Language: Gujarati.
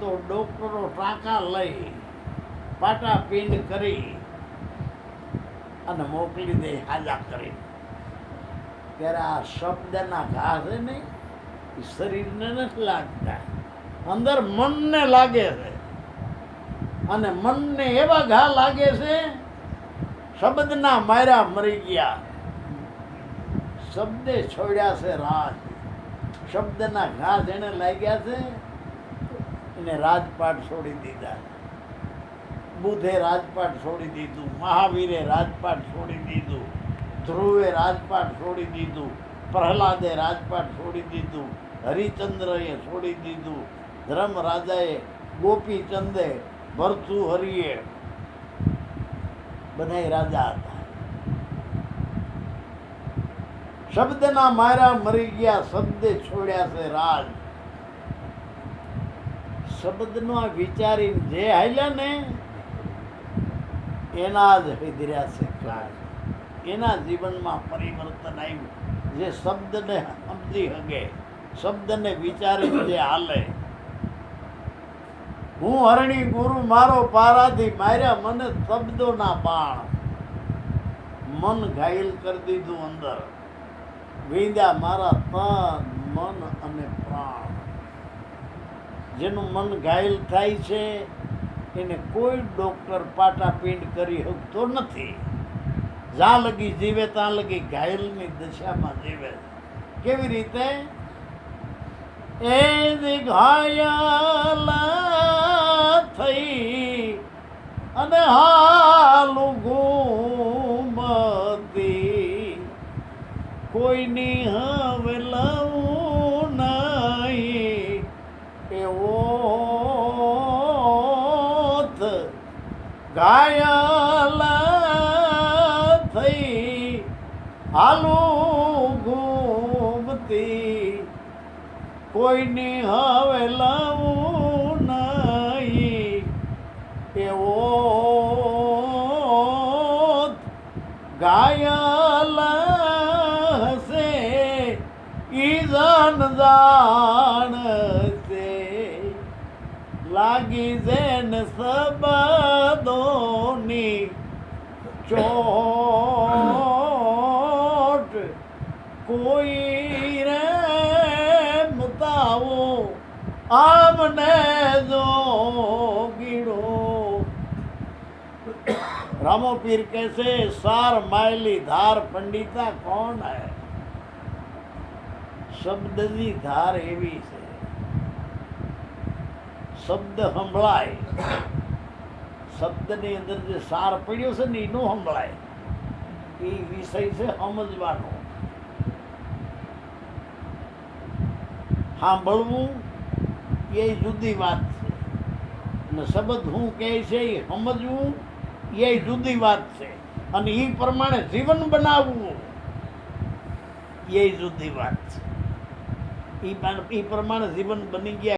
તો ડોક્ટરો ટાંકા લઈ પાટા પિંડ કરી અને મોકલી દે હાજા કરી. ત્યારે આ શબ્દના ઘા છે ને, એ શરીરને નથી લાગતા. અંદર મનને લાગે છે. અને મનને એવા ઘા લાગે છે, શબ્દના માયરા મરી ગયા. શબ્દે છોડ્યા છે રાજ. શબ્દના ઘા જેને લાગ્યા છે એને રાજપાટ છોડી દીધા. બુધે રાજપાટ છોડી દીધું, મહાવીરે રાજપાટ છોડી દીધું, ધ્રુવે રાજપાટ છોડી દીધું, પ્રહલાદે રાજપાટ છોડી દીધું, હરિચંદ્રએ છોડી દીધું ધર્મ રાજાએ ગોપીચંદે ભરતુ હરિએ બધા રાજા હતા. શબ્દના મારા મરી ગયા, શબ્દે છોડ્યા છે રાજ. શબ્દનો વિચારીને જે હાલ્યા ને, એના જ હૈદર્યા છે એના જીવનમાં પરિવર્તન આવ્યું. જે શબ્દને સમજી હગે, શબ્દને વિચારીને જે હાલે. હું હરણી ગુરુ, મારો પારાથી માર્યા મને શબ્દોના બાણ. મન ઘાયલ કરી દીધું અંદર. વીંદ્યા મારા તન, મન અને પ્રાણ. જેનું મન ઘાયલ થાય છે, એને કોઈ ડોક્ટર પાટાપીંડ કરી શકતો નથી. જ્યાં લગી જીવે, ત્યાં લગી ઘાયલની દશામાં જીવે. કેવી રીતે? એ ઘાયલ થઈ અને હાલું ઘૂમતી કોઈની હવે ઘાયલ થઈ હાલું ઘૂમતી. કોઈની હવે લવું નહીં. એવો ઘાયલ હશે. ઈ જન લાગી જેન સબદોની ચોટ કોઈ રે મતાવો આમને જો ગીડો. રામો પીર કહેશે સાર માયલી ધાર પંડિતા કોણ હે? શબ્દની ધાર એવી છે. શબ્દ સંભળાય. શબ્દની અંદર જે સાર પડ્યો છે ને એનું સંભળાય. એ વિષય છે સમજવાનો. સાંભળવું એ જુદી વાત છે. અને શબ્દ હું કહે છે એ સમજવું એ જુદી વાત છે. અને એ પ્રમાણે જીવન બનાવવું એ જુદી વાત છે. એ પ્રમાણે જીવન બની ગયા